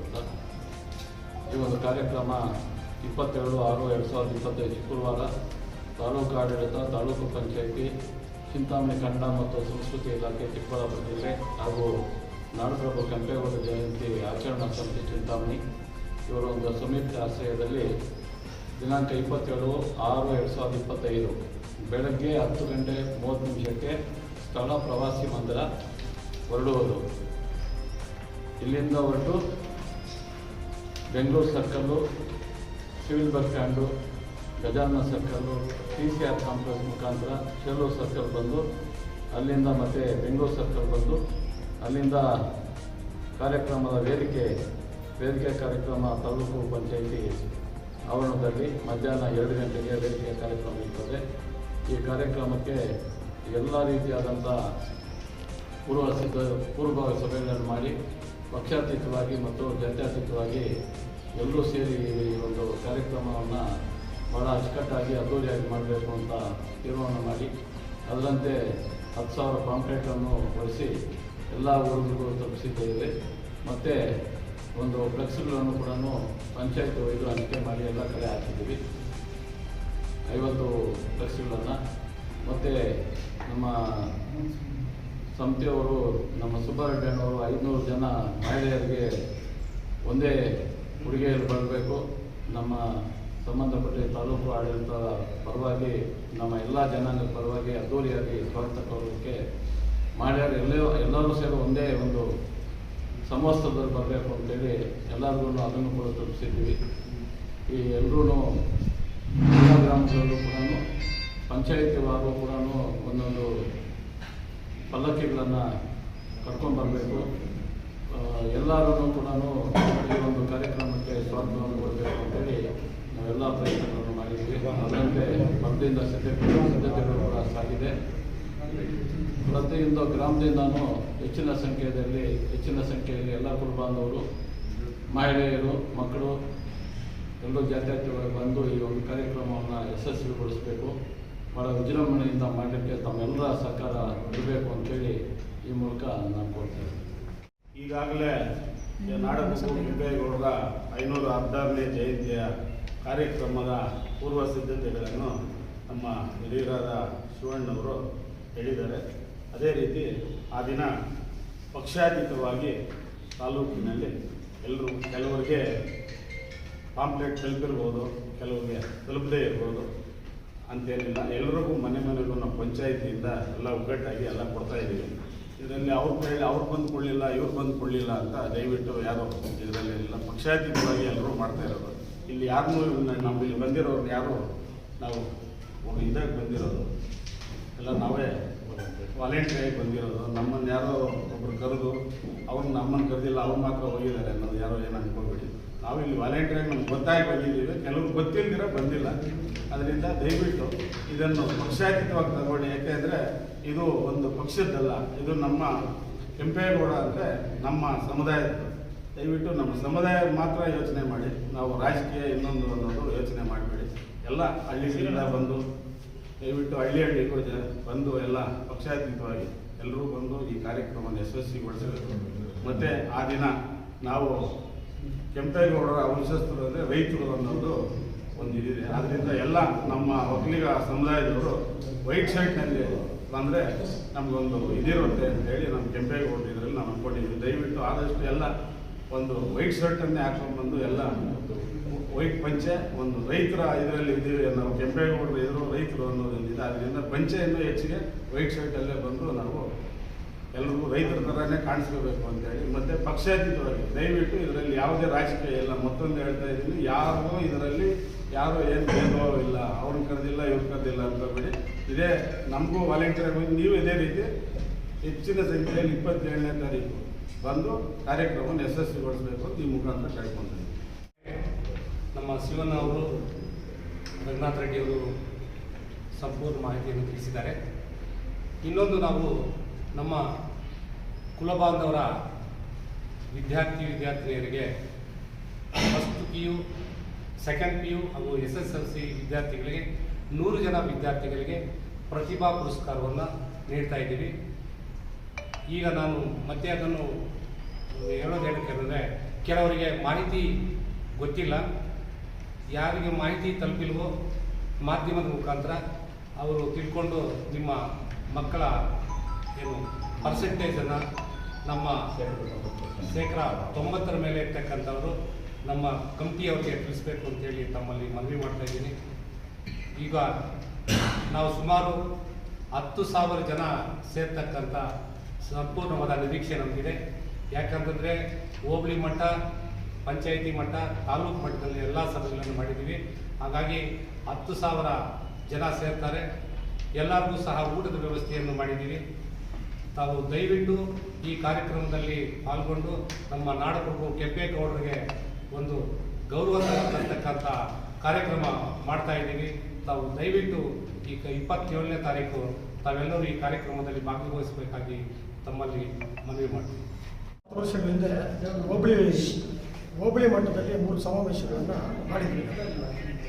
ಕೊಡ್ತಾ ಈ ಒಂದು ಕಾರ್ಯಕ್ರಮ ಇಪ್ಪತ್ತೆರಡು ಆರು ಎರಡು ಸಾವಿರದ ಇಪ್ಪತ್ತೈದು ಶುಕ್ರವಾರ ತಾಲೂಕು ಆಡಳಿತ, ತಾಲೂಕು ಪಂಚಾಯಿತಿ, ಚಿಂತಾಮಣಿ ಕನ್ನಡ ಮತ್ತು ಸಂಸ್ಕೃತಿ ಇಲಾಖೆ ಚಿಕ್ಕಬಳ್ಳಾಪುರ ಜಿಲ್ಲೆ ಹಾಗೂ ನಾಡಪ್ರಭು ಕೆಂಪೇಗೌಡ ಜಯಂತಿ ಆಚರಣಾ ಸಮಿತಿ ಚಿಂತಾಮಣಿ. ಇವರ ಒಂದು ಸಂಯುಕ್ತ ಆಶ್ರಯದಲ್ಲಿ ದಿನಾಂಕ ಇಪ್ಪತ್ತೇಳು ಆರು ಎರಡು ಸಾವಿರದ ಇಪ್ಪತ್ತೈದು ಬೆಳಗ್ಗೆ ಹತ್ತು ಗಂಟೆ ಮೂವತ್ತು ನಿಮಿಷಕ್ಕೆ ಸ್ಥಳ ಪ್ರವಾಸಿ ಮಂದಿರ ಹೊರಡುವುದು. ಇಲ್ಲಿಂದ ಹೊರಟು Bengaluru circle, civil bus stand, Gajanana circle, T C R complex ಮುಖಾಂತರ ಶೆಲ್ಲೂರು ಸರ್ಕಲ್ ಬಂದು, ಅಲ್ಲಿಂದ ಮತ್ತೆ ಬೆಂಗಳೂರು ಸರ್ಕಲ್ ಬಂದು, ಅಲ್ಲಿಂದ ಕಾರ್ಯಕ್ರಮದ ವೇದಿಕೆ ವೇದಿಕೆ ಕಾರ್ಯಕ್ರಮ ತಾಲೂಕು ಪಂಚಾಯಿತಿ ಆವರಣದಲ್ಲಿ ಮಧ್ಯಾಹ್ನ ಎರಡು ಗಂಟೆಗೆ ವೇದಿಕೆ ಕಾರ್ಯಕ್ರಮ ಇರ್ತದೆ. ಈ ಕಾರ್ಯಕ್ರಮಕ್ಕೆ ಎಲ್ಲ ರೀತಿಯಾದಂಥ ಪೂರ್ವ ಸಿದ್ಧ, ಪೂರ್ವಭಾವಿ ಸಭೆಗಳನ್ನು ಮಾಡಿ ಪಕ್ಷಾತೀತವಾಗಿ ಮತ್ತು ಜಾತ್ಯತೀತವಾಗಿ ಎಲ್ಲರೂ ಸೇರಿ ಈ ಒಂದು ಕಾರ್ಯಕ್ರಮವನ್ನು ಭಾಳ ಅಚ್ಚುಕಟ್ಟಾಗಿ ಅದ್ದೂರಿಯಾಗಿ ಮಾಡಬೇಕು ಅಂತ ತೀರ್ಮಾನ ಮಾಡಿ, ಅದರಂತೆ ಹತ್ತು ಸಾವಿರ ಪಾಂಪ್ಲೆಟನ್ನು ಬಳಸಿ ಎಲ್ಲ ಊರುಗಳಿಗೂ ತಲುಪಿಸಿದ್ದೇವೆ. ಮತ್ತು ಒಂದು ಫ್ಲೆಕ್ಸ್ಗಳನ್ನು ಕೂಡ ಪಂಚಾಯತ್ ಒಯ್ದು ಹಂಚಿಕೆ ಮಾಡಿ ಎಲ್ಲ ಕಡೆ ಹಾಕಿದ್ದೀವಿ. ಐವತ್ತು ಫ್ಲೆಕ್ಸ್ಗಳನ್ನು. ಮತ್ತು ನಮ್ಮ ಸಂಸ್ಥೆಯವರು ನಮ್ಮ ಸುಬ್ಬಾರೆಡ್ಡಿಯವರು ಐದುನೂರು ಜನ ಮಹಿಳೆಯರಿಗೆ ಒಂದೇ ಉಡುಗೆಯಲ್ಲಿ ಬರಬೇಕು. ನಮ್ಮ ಸಂಬಂಧಪಟ್ಟ ತಾಲೂಕು ಆಡಳಿತದ ಪರವಾಗಿ, ನಮ್ಮ ಎಲ್ಲ ಜನಾಂಗದ ಪರವಾಗಿ ಅದ್ದೂರಿಯಾಗಿ ಸ್ವಾಗತ ಕೋರೋದಕ್ಕೆ ಮಹಿಳೆಯರು ಎಲ್ಲೋ, ಎಲ್ಲರೂ ಸೇರಿ ಒಂದೇ ಒಂದು ಸಮವಸ್ತ್ರದಲ್ಲಿ ಬರಬೇಕು ಅಂತೇಳಿ ಎಲ್ಲರಿಗೂ ಅದನ್ನು ಕೂಡ ತಲುಪಿಸಿದ್ದೀವಿ ಈ ಎಲ್ಲರೂ ಎಲ್ಲ ಗ್ರಾಮಗಳಲ್ಲೂ ಕೂಡ ಪಂಚಾಯಿತಿ ವಾರು ಕೂಡ ಒಂದೊಂದು ಪಲ್ಲಕ್ಕಿಗಳನ್ನು ಕರ್ಕೊಂಡ್ಬರಬೇಕು ಎಲ್ಲರೂ ಕೂಡ ಈ ಒಂದು ಕಾರ್ಯಕ್ರಮಕ್ಕೆ ಸ್ವಾಗತವನ್ನು ಕೊಡಬೇಕು ಅಂತೇಳಿ ನಾವೆಲ್ಲ ಪ್ರಯತ್ನಗಳನ್ನು ಮಾಡಿದ್ದೀವಿ ಅದರಂತೆ ಮೊದಲಿಂದ ಸಿದ್ಧತೆ ಸಿದ್ಧತೆಗಳು ಕೂಡ ಸಾಗಿದೆ. ಪ್ರತಿಯೊಂದು ಗ್ರಾಮದಿಂದನೂ ಹೆಚ್ಚಿನ ಸಂಖ್ಯೆಯಲ್ಲಿ ಹೆಚ್ಚಿನ ಸಂಖ್ಯೆಯಲ್ಲಿ ಎಲ್ಲ ಕುಟುಂಬಾಂಧವರು ಮಹಿಳೆಯರು, ಮಕ್ಕಳು, ಎಲ್ಲರೂ ಜಾತ್ಯತೀತವಾಗಿ ಬಂದು ಈ ಒಂದು ಕಾರ್ಯಕ್ರಮವನ್ನು ಯಶಸ್ವಿಗೊಳಿಸಬೇಕು. ಭಾಳ ವಿಜೃಂಭಣೆಯಿಂದ ಮಾಡಲಿಕ್ಕೆ ತಮ್ಮೆಲ್ಲರ ಸರ್ಕಾರ ಇರಬೇಕು ಅಂತೇಳಿ ಈ ಮೂಲಕ ನಾನು ಕೊಡ್ತೇನೆ ಈಗಾಗಲೇ ನಾಡ ಕೆಂಪೇಗೌಡರ ಐನೂರ ಹದಿನಾರನೇ ಜಯಂತಿಯ ಕಾರ್ಯಕ್ರಮದ ಪೂರ್ವ ಸಿದ್ಧತೆಗಳನ್ನು ನಮ್ಮ ಹಿರಿಯರಾದ ಶಿವಣ್ಣವರು ಹೇಳಿದ್ದಾರೆ. ಅದೇ ರೀತಿ ಆ ದಿನ ಪಕ್ಷಾತೀತವಾಗಿ ತಾಲೂಕಿನಲ್ಲಿ ಎಲ್ಲರೂ ಕೆಲವರಿಗೆ ಪಾಂಪ್ಲೆಟ್ ತಲುಪಿರ್ಬೋದು, ಕೆಲವರಿಗೆ ತಲುಪದೇ ಇರ್ಬೋದು. ಅಂತೇನಿಲ್ಲ ಎಲ್ರಿಗೂ ಮನೆ ಮನೆಗೂ ನಮ್ಮ ಪಂಚಾಯತಿಯಿಂದ ಎಲ್ಲ ಒಗ್ಗಟ್ಟಾಗಿ ಎಲ್ಲ ಕೊಡ್ತಾ ಇದ್ದೀವಿ. ಇದರಲ್ಲಿ ಅವ್ರು ಅವ್ರು ಬಂದು ಕೊಡಲಿಲ್ಲ, ಇವ್ರು ಬಂದು ಕೊಡಲಿಲ್ಲ ಅಂತ ದಯವಿಟ್ಟು ಯಾರೋ ಇದರಲ್ಲಿ ಎಲ್ಲ ಪಕ್ಷಾತೀತವಾಗಿ ಎಲ್ಲರೂ ಮಾಡ್ತಾ ಇರೋದು. ಇಲ್ಲಿ ಯಾರನ್ನೂ ನಮ್ಮಲ್ಲಿ ಬಂದಿರೋರು ಯಾರು, ನಾವು ಇದಾಗಿ ಬಂದಿರೋದು. ಎಲ್ಲ ನಾವೇ ವಾಲೆಂಟ್ರಿಯಾಗಿ ಬಂದಿರೋದು. ನಮ್ಮನ್ನು ಯಾರೋ ಒಬ್ರು ಕರೆದು ಅವ್ರನ್ನ ನಮ್ಮನ್ನು ಕರೆದಿಲ್ಲ, ಅವ್ರು ಮಾತ್ರ ಹೋಗಿದ್ದಾರೆ ಅನ್ನೋದು ಯಾರೋ ಏನು ಅನ್ಕೊಳ್ಬೇಡಿ. ನಾವು ಇಲ್ಲಿ ವಾಲಂಟಿಯರ್ ನಮ್ಗೆ ಗೊತ್ತಾಗಿ ಬಂದಿದ್ದೀವಿ. ಕೆಲವರು ಗೊತ್ತಿಲ್ದಿರ ಬಂದಿಲ್ಲ. ಅದರಿಂದ ದಯವಿಟ್ಟು ಇದನ್ನು ಪಕ್ಷಾತೀತವಾಗಿ ತಗೊಳ್ಳಿ. ಯಾಕೆಂದರೆ ಇದು ಒಂದು ಪಕ್ಷದ್ದಲ್ಲ. ಇದು ನಮ್ಮ ಕೆಂಪೇಗೌಡ ಅಂದರೆ ನಮ್ಮ ಸಮುದಾಯದ್ದು. ದಯವಿಟ್ಟು ನಮ್ಮ ಸಮುದಾಯ ಮಾತ್ರ ಯೋಚನೆ ಮಾಡಿ. ನಾವು ರಾಜಕೀಯ ಇನ್ನೊಂದು ಅನ್ನೋದು ಯೋಚನೆ ಮಾಡಬೇಡಿ. ಎಲ್ಲ ಹಳ್ಳಿಗಳಿಂದ ಬಂದು, ದಯವಿಟ್ಟು ಹಳ್ಳಿ ಹಳ್ಳಿ ಕೂಡ ಬಂದು ಎಲ್ಲ ಪಕ್ಷಾತೀತವಾಗಿ ಎಲ್ಲರೂ ಬಂದು ಈ ಕಾರ್ಯಕ್ರಮವನ್ನು ಯಶಸ್ವಿಗೊಳಿಸಬೇಕು. ಮತ್ತು ಆ ದಿನ ನಾವು ಕೆಂಪೇಗೌಡರ ವಂಶಸ್ಥರು ಅಂದರೆ ರೈತರು ಅನ್ನೋದು ಒಂದು ಇದಿದೆ. ಆದ್ದರಿಂದ ಎಲ್ಲ ನಮ್ಮ ಒಕ್ಕಲಿಗ ಸಮುದಾಯದವರು ವೈಟ್ ಶರ್ಟ್ನಲ್ಲಿ ಬಂದರೆ ನಮಗೊಂದು ಇದಿರುತ್ತೆ ಅಂತ ಹೇಳಿ ನಮ್ಮ ಕೆಂಪೇಗೌಡರು ಇದರಲ್ಲಿ ನಾವು ಅಂದ್ಕೊಂಡಿದ್ವಿ ದಯವಿಟ್ಟು ಆದಷ್ಟು ಎಲ್ಲ ಒಂದು ವೈಟ್ ಶರ್ಟನ್ನೇ ಹಾಕೊಂಡು ಬಂದು ಎಲ್ಲ ವೈಟ್ ಪಂಚೆ, ಒಂದು ರೈತರ ಇದರಲ್ಲಿ ಇದ್ದೀವಿ ನಾವು ಕೆಂಪೇಗೌಡರು ಎದುರು ರೈತರು ಅನ್ನೋದೊಂದು ಇದೆ ಆದ್ದರಿಂದ ಪಂಚೆಯನ್ನು ಹೆಚ್ಚಿಗೆ ವೈಟ್ ಶರ್ಟಲ್ಲೇ ಬಂದು ನಾವು ಎಲ್ರಿಗೂ ರೈತರ ಥರನೇ ಕಾಣಿಸ್ಕೋಬೇಕು ಅಂತೇಳಿ, ಮತ್ತೆ ಪಕ್ಷಾತೀತವಾಗಿ, ದಯವಿಟ್ಟು ಇದರಲ್ಲಿ ಯಾವುದೇ ರಾಜಕೀಯ ಇಲ್ಲ, ಮತ್ತೊಂದು ಹೇಳ್ತಾ ಇದ್ದೀನಿ ಯಾರಿಗೂ ಇದರಲ್ಲಿ ಯಾರು ಏನು ಭೇದಭಾವ ಇಲ್ಲ ಅವ್ರನ್ನ ಕರೆದಿಲ್ಲ ಇವ್ರು ಕರೆದಿಲ್ಲ ಬಿಡಿ ಇದೇ ನಮಗೂ ವಾಲಂಟಿಯರ್ ನೀವು ಇದೇ ರೀತಿ ಹೆಚ್ಚಿನ ಸಂಖ್ಯೆಯಲ್ಲಿ ಇಪ್ಪತ್ತೇಳನೇ ತಾರೀಕು ಬಂದು ಕಾರ್ಯಕ್ರಮವನ್ನು ಯಶಸ್ವಿಗೊಳಿಸಬೇಕು ಅಂತ ಈ ಮುಖಾಂತರ ಕೇಳ್ಕೊಂತೀನಿ ನಮ್ಮ ಶಿವಣ್ಣ ಅವರು ರಘುನಾಥ್ ರೆಡ್ಡಿಯವರು ಸಂಪೂರ್ಣ ಮಾಹಿತಿಯನ್ನು ತಿಳಿಸಿದ್ದಾರೆ. ಇನ್ನೊಂದು ನಾವು ನಮ್ಮ ಕುಲಬಾಂಧವರ ವಿದ್ಯಾರ್ಥಿ ವಿದ್ಯಾರ್ಥಿನಿಯರಿಗೆ first P U second P U ಹಾಗೂ ಎಸ್ ಎಸ್ ಎಲ್ ಸಿ ವಿದ್ಯಾರ್ಥಿಗಳಿಗೆ, ನೂರು ಜನ ವಿದ್ಯಾರ್ಥಿಗಳಿಗೆ ಪ್ರತಿಭಾ ಪುರಸ್ಕಾರವನ್ನು ನೀಡ್ತಾ ಇದ್ದೀವಿ. ಈಗ ನಾನು ಮತ್ತೆ ಅದನ್ನು ಹೇಳೋದು ಏನಕ್ಕೆ ಕೆಲವರಿಗೆ ಮಾಹಿತಿ ಗೊತ್ತಿಲ್ಲ. ಯಾರಿಗೆ ಮಾಹಿತಿ ತಲುಪಿಲ್ವೋ ಮಾಧ್ಯಮದ ಮುಖಾಂತರ ಅವರು ತಿಳ್ಕೊಂಡು ನಿಮ್ಮ ಮಕ್ಕಳ ಏನು? ಪರ್ಸೆಂಟೇಜನ್ನು ನಮ್ಮ ಶೇಕಡ ತೊಂಬತ್ತರ ಮೇಲೆ ಇರ್ತಕ್ಕಂಥವರು ನಮ್ಮ ಕಂಪ್ನಿಯವ್ರಿಗೆ ತಿಳಿಸ್ಬೇಕು ಅಂತೇಳಿ ತಮ್ಮಲ್ಲಿ ಮನವಿ ಮಾಡ್ತಾ ಇದ್ದೀನಿ. ಈಗ ನಾವು ಸುಮಾರು ಹತ್ತು ಸಾವಿರ ಜನ ಸೇರ್ತಕ್ಕಂಥ ಸಂಪೂರ್ಣವಾದ ನಿರೀಕ್ಷೆ ನಮಗಿದೆ. ಯಾಕಂತಂದರೆ ಹೋಬಳಿ ಮಟ್ಟ ಪಂಚಾಯಿತಿ ಮಟ್ಟ ತಾಲೂಕು ಮಟ್ಟದಲ್ಲಿ ಎಲ್ಲ ಸಭೆಗಳನ್ನು ಮಾಡಿದ್ದೀವಿ. ಹಾಗಾಗಿ ಹತ್ತು ಸಾವಿರ ಜನ ಸೇರ್ತಾರೆ. ಎಲ್ಲರಿಗೂ ಸಹ ಊಟದ ವ್ಯವಸ್ಥೆಯನ್ನು ಮಾಡಿದ್ದೀವಿ. ತಾವು ದಯವಿಟ್ಟು ಈ ಕಾರ್ಯಕ್ರಮದಲ್ಲಿ ಪಾಲ್ಗೊಂಡು ನಮ್ಮ ನಾಡಪ್ರಭು ಕೆಂಪೇಗೌಡರಿಗೆ ಒಂದು ಗೌರವ ತರತಕ್ಕಂಥ ಕಾರ್ಯಕ್ರಮ ಮಾಡ್ತಾ ಇದ್ದೀವಿ. ತಾವು ದಯವಿಟ್ಟು ಈ ಇಪ್ಪತ್ತೇಳನೇ ತಾರೀಕು ತಾವೆಲ್ಲರೂ ಈ ಕಾರ್ಯಕ್ರಮದಲ್ಲಿ ಭಾಗವಹಿಸಬೇಕಾಗಿ ತಮ್ಮಲ್ಲಿ ಮನವಿ ಮಾಡ್ತೀವಿ. ಹತ್ತು ವರ್ಷಗಳ ಹಿಂದೆ ಹೋಬಳಿ ಹೋಬಳಿ ಮಟ್ಟದಲ್ಲಿ ಮೂರು ಸಮಾವೇಶಗಳನ್ನು ಮಾಡಿದ್ವಿ.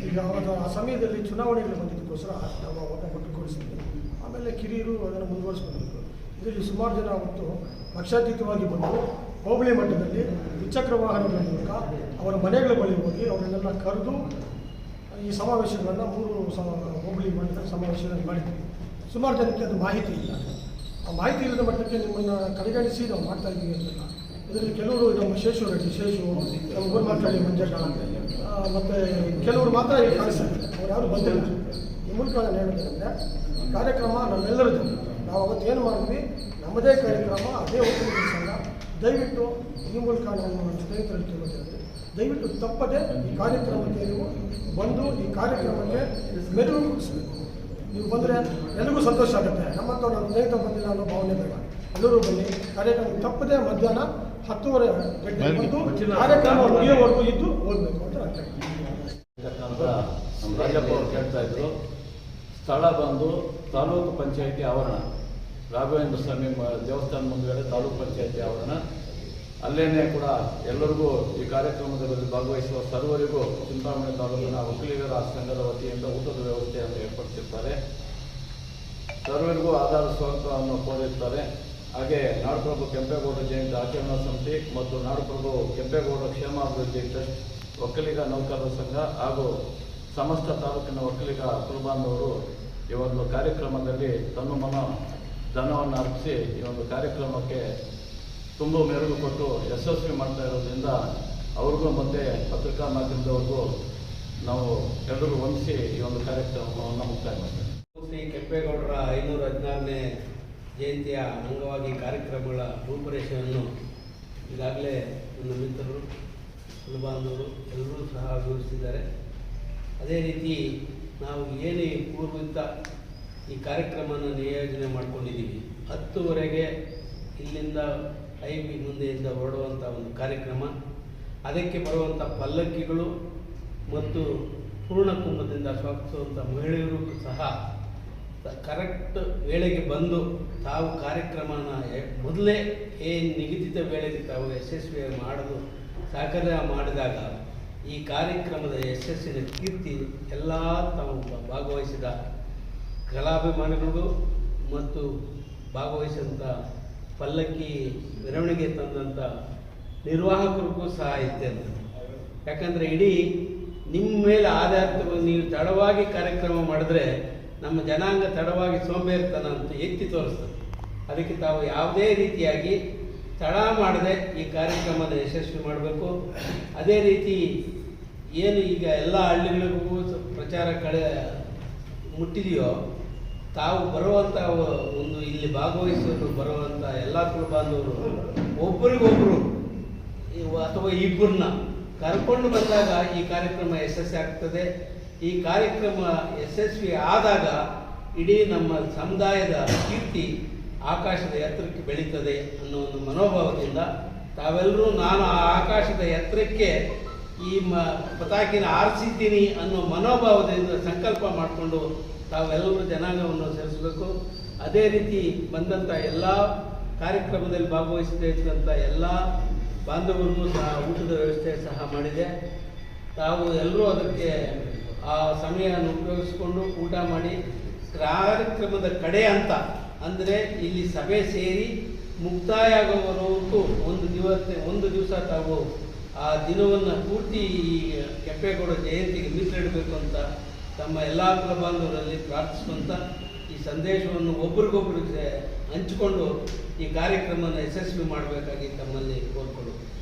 ಈಗ ಆ ಸಮಯದಲ್ಲಿ ಚುನಾವಣೆಗಳು ಬಂದಿದ್ದಕ್ಕೋಸ್ಕರ ನಾವು ಅವಾಗ ಒಟ್ಟುಗೂಡಿಸಿದ್ವಿ. ಆಮೇಲೆ ಕಿರಿಯರು ಅದನ್ನು ಮುಂದುವರಿಸ್ಕೊಂಡಿದ್ರು ಇದರಲ್ಲಿ ಸುಮಾರು ಜನ ಅವತ್ತು ಪಕ್ಷಾತೀತವಾಗಿ ಬಂದು ಹೋಬಳಿ ಮಟ್ಟದಲ್ಲಿ ದ್ವಿಚಕ್ರ ವಾಹನಗಳ ಮೂಲಕ ಅವರ ಮನೆಗಳ ಬಳಿ ಹೋಗಿ ಅವರನ್ನೆಲ್ಲ ಕರೆದು ಈ ಸಮಾವೇಶಗಳನ್ನು ಮೂರು ಹೋಬಳಿ ಮಟ್ಟದ ಸಮಾವೇಶಗಳನ್ನು ಮಾಡಿದ್ವಿ. ಸುಮಾರು ಜನಕ್ಕೆ ಅದು ಮಾಹಿತಿ ಇಲ್ಲ. ಆ ಮಾಹಿತಿ ಇಲ್ಲದ ಮಟ್ಟಕ್ಕೆ ನಿಮ್ಮನ್ನು ಕಡೆಗಣಿಸಿ ನಾವು ಮಾಡ್ತಾ ಇದ್ದೀವಿ ಅಂತಲ್ಲ ಇದರಲ್ಲಿ ಕೆಲವರು ನಮ್ಮ ಶೇಷು ರೆಡ್ಡಿ, ಶೇಷು ನಮ್ಮ ಮಾತಾಡಿ ಮಂಜಣ್ಣ ಮತ್ತು ಕೆಲವರು ಮಾತ್ರ ಈ ಕಾಣಿಸ್ತಾರೆ. ಅವ್ರು ಯಾರು ಬಂದಿಲ್ಲ. ಈ ಮೂಲಕ ನಾನು ಹೇಳೋದೇನೆಂದರೆ, ಕಾರ್ಯಕ್ರಮ ನಮ್ಮೆಲ್ಲರದ್ದು ನಾವು ಅವತ್ತು ಏನು ಮಾಡಿದ್ವಿ? ನಮ್ಮದೇ ಕಾರ್ಯಕ್ರಮ ಅದೇ ಹೊತ್ತು ಸಂಘ ದಯವಿಟ್ಟು ಈ ಮೂಲಕ ನಾನು ನನ್ನ ಸ್ನೇಹಿತರಲ್ಲಿ ದಯವಿಟ್ಟು ತಪ್ಪದೆ ಈ ಕಾರ್ಯಕ್ರಮಕ್ಕೆ ನೀವು ಬಂದು ಈ ಕಾರ್ಯಕ್ರಮಕ್ಕೆ ಮೆರುಗು ಕೊಡಿಸಬೇಕು ನೀವು ಬಂದರೆ ಎಲ್ಲರಿಗೂ ಸಂತೋಷ ಆಗುತ್ತೆ. ನಮ್ಮಂತ ನಮ್ಮ ಸ್ನೇಹಿತ ಬಂದಿಲ್ಲ ಅನ್ನೋ ಭಾವನೆ ಬೇಡ. ಎಲ್ಲರೂ ಬನ್ನಿ. ಕಾರ್ಯಕ್ರಮ ತಪ್ಪದೆ ಮಧ್ಯಾಹ್ನ ಹತ್ತುವರೆ ಗಂಟೆಗೆ ಬಂದು ಕಾರ್ಯಕ್ರಮ ಮುಗಿಯೋವರೆಗೂ ಇದ್ದು ಓದಬೇಕು ಅಂತ ಅರ್ಥ ನಮ್ಮ ರಾಜಪ್ಪ ಅವರು ಕೇಳ್ತಾ ಇದ್ರು. ಸ್ಥಳ ಬಂದು ತಾಲೂಕು ಪಂಚಾಯಿತಿ ಆವರಣ. ರಾಘವೇಂದ್ರ ಸ್ವಾಮಿ ದೇವಸ್ಥಾನ ಮುಂದುಗಡೆ ತಾಲೂಕು ಪಂಚಾಯತಿ ಆವರಣ. ಅಲ್ಲೇನೆ ಕೂಡ ಎಲ್ಲರಿಗೂ ಈ ಕಾರ್ಯಕ್ರಮದಲ್ಲಿ ಭಾಗವಹಿಸುವ ಸರ್ವರಿಗೂ ಚಿಂತಾಮಣಿ ತಾಲೂಕಿನ ವಕೀಲಿಗರ ಸಂಘದ ವತಿಯಿಂದ ಊಟದ ವ್ಯವಸ್ಥೆಯನ್ನು ಏರ್ಪಡಿಸಿರ್ತಾರೆ. ಸರ್ವರಿಗೂ ಆಧಾರ ಸ್ವಾಗತವನ್ನು ಕೋರಿರ್ತಾರೆ. ಹಾಗೆ ನಾಡಪ್ರಭು ಕೆಂಪೇಗೌಡ ಜಯಂತಿ ಆಚರಣಾ ಸಮಿತಿ ಮತ್ತು ನಾಡಪ್ರಭು ಕೆಂಪೇಗೌಡ ಕ್ಷೇಮಾಭಿವೃದ್ಧಿ ಟ್ರಸ್ಟ್ ಒಕ್ಕಲಿಗ ನೌಕರರ ಸಂಘ ಹಾಗೂ ಸಮಸ್ತ ತಾಲೂಕಿನ ಒಕ್ಕಲಿಗ ಕುಲಬಾಂಧವರು ಈ ಒಂದು ಕಾರ್ಯಕ್ರಮದಲ್ಲಿ ತನ್ನ ಮನ ಧನವನ್ನು ಅರ್ಪಿಸಿ ಈ ಒಂದು ಕಾರ್ಯಕ್ರಮಕ್ಕೆ ತುಂಬ ಮೆರುಗು ಕೊಟ್ಟು ಯಶಸ್ವಿ ಮಾಡ್ತಾ ಇರೋದ್ರಿಂದ ಅವ್ರಿಗೂ ಮತ್ತು ಪತ್ರಿಕಾ ಮಾಧ್ಯಮದವ್ರಿಗೂ ನಾವು ಎಲ್ಲರೂ ವಂದಿಸಿ ಈ ಒಂದು ಕಾರ್ಯಕ್ರಮವನ್ನು ಮುಕ್ತಾಯ ಮಾಡ್ತೇವೆ. ಶ್ರೀ ಕೆಂಪೇಗೌಡರ ಐನೂರ ಹದಿನಾರನೇ ಜಯಂತಿಯ ಅಂಗವಾಗಿ ಕಾರ್ಯಕ್ರಮಗಳ ರೂಪರೇಷೆಯನ್ನು ಈಗಾಗಲೇ ನನ್ನ ಮಿತ್ರರು, ಕುಲಬಾಂಧವರು ಎಲ್ಲರೂ ಸಹ ವಿವರಿಸಿದ್ದಾರೆ ಅದೇ ರೀತಿ ನಾವು ಏನೇ ಪೂರ್ವಿತ ಈ ಕಾರ್ಯಕ್ರಮನ ನಿಯೋಜನೆ ಮಾಡ್ಕೊಂಡಿದ್ದೀವಿ. ಹತ್ತುವರೆಗೆ ಇಲ್ಲಿಂದ ಐ ಬಿ ಮುಂದೆಯಿಂದ ಹೊರಡುವಂಥ ಒಂದು ಕಾರ್ಯಕ್ರಮ. ಅದಕ್ಕೆ ಬರುವಂಥ ಪಲ್ಲಕ್ಕಿಗಳು ಮತ್ತು ಪೂರ್ಣ ಕುಂಭದಿಂದ ಸ್ವಾಗತಿಸುವಂಥ ಮಹಿಳೆಯರು ಸಹ ಕರೆಕ್ಟ್ ವೇಳೆಗೆ ಬಂದು ತಾವು ಕಾರ್ಯಕ್ರಮನ ಮೊದಲೇ ಏ ನಿಗದಿತ ವೇಳೆಗೆ ತಾವು ಯಶಸ್ವಿಯಾಗಿ ಮಾಡಲು ಸಹಕಾರ ಮಾಡಿದಾಗ ಈ ಕಾರ್ಯಕ್ರಮದ ಯಶಸ್ಸಿನ ಕೀರ್ತಿ ಎಲ್ಲ ತಾವು ಭಾಗವಹಿಸಿದ ಕಲಾಭಿಮಾನಿಗಳು ಮತ್ತು ಭಾಗವಹಿಸಿದಂಥ ಪಲ್ಲಕ್ಕಿ ಮೆರವಣಿಗೆ ತಂದಂಥ ನಿರ್ವಾಹಕರಿಗೂ ಸಹ ಅಂತ. ಯಾಕಂದರೆ ಇಡೀ ನಿಮ್ಮ ಮೇಲೆ ಆಧಾರಿತವಾಗಿ ನೀವು ತಡವಾಗಿ ಕಾರ್ಯಕ್ರಮ ಮಾಡಿದ್ರೆ ನಮ್ಮ ಜನಾಂಗ ತಡವಾಗಿ ಸೋಂಬೇರಿತನ ಅಂತ ಎತ್ತಿ ತೋರಿಸ್ತದೆ. ಅದಕ್ಕೆ ತಾವು ಯಾವುದೇ ರೀತಿಯಾಗಿ ತಡ ಮಾಡದೆ ಈ ಕಾರ್ಯಕ್ರಮದ ಯಶಸ್ವಿ ಮಾಡಬೇಕು. ಅದೇ ರೀತಿ ಏನು ಈಗ ಎಲ್ಲ ಹಳ್ಳಿಗಳಿಗೂ ಪ್ರಚಾರ ಕಳೆ ಮುಟ್ಟಿದೆಯೋ ತಾವು ಬರುವಂಥ ಒಂದು ಇಲ್ಲಿ ಭಾಗವಹಿಸಲು ಬರುವಂಥ ಎಲ್ಲ ಕುಲಬಾಂಧವರು ಒಬ್ಬರಿಗೊಬ್ಬರು ಅಥವಾ ಇಬ್ಬರನ್ನ ಕರ್ಕೊಂಡು ಬಂದಾಗ ಈ ಕಾರ್ಯಕ್ರಮ ಯಶಸ್ವಿ ಆಗ್ತದೆ. ಈ ಕಾರ್ಯಕ್ರಮ ಯಶಸ್ವಿ ಆದಾಗ ಇಡೀ ನಮ್ಮ ಸಮುದಾಯದ ಕೀರ್ತಿ ಆಕಾಶದ ಎತ್ತರಕ್ಕೆ ಬೆಳೀತದೆ ಅನ್ನೋ ಒಂದು ಮನೋಭಾವದಿಂದ ತಾವೆಲ್ಲರೂ ನಾನು ಆ ಆಕಾಶದ ಎತ್ತರಕ್ಕೆ ಈ ಮ ಪತಾಕಿನ ಆರಿಸಿದ್ದೀನಿ ಅನ್ನೋ ಮನೋಭಾವದಿಂದ ಸಂಕಲ್ಪ ಮಾಡಿಕೊಂಡು ತಾವೆಲ್ಲರೂ ಜನಾಂಗವನ್ನು ಸೇರಿಸಬೇಕು. ಅದೇ ರೀತಿ ಬಂದಂಥ ಎಲ್ಲ ಕಾರ್ಯಕ್ರಮದಲ್ಲಿ ಭಾಗವಹಿಸಿದಂಥ ಎಲ್ಲ ಬಾಂಧವರಿಗೂ ಸಹ ಊಟದ ವ್ಯವಸ್ಥೆ ಸಹ ಮಾಡಿದೆ. ತಾವು ಎಲ್ಲರೂ ಅದಕ್ಕೆ ಆ ಸಮಯವನ್ನು ಉಪಯೋಗಿಸಿಕೊಂಡು ಊಟ ಮಾಡಿ ಕಾರ್ಯಕ್ರಮದ ಕಡೆ ಅಂತ ಅಂದರೆ ಇಲ್ಲಿ ಸಭೆ ಸೇರಿ ಮುಕ್ತಾಯ ಆಗುವವರೆಗೂ ಒಂದು ದಿವಸ ಒಂದು ದಿವಸ ತಾವು ಆ ದಿನವನ್ನು ಪೂರ್ತಿ ಈ ಕೆಂಪೇಗೌಡ ಜಯಂತಿಗೆ ಮೀಸಲಿಡಬೇಕು ಅಂತ ತಮ್ಮ ಎಲ್ಲ ಬಾಂಧವರಲ್ಲಿ ಪ್ರಾರ್ಥಿಸುವಂತ ಈ ಸಂದೇಶವನ್ನು ಒಬ್ರಿಗೊಬ್ರಿಗೆ ಹಂಚಿಕೊಂಡು ಈ ಕಾರ್ಯಕ್ರಮವನ್ನು ಯಶಸ್ವಿ ಮಾಡಬೇಕಾಗಿ ತಮ್ಮಲ್ಲಿ ಕೋರ್ಕೊಳ್ಳುತ್ತೇನೆ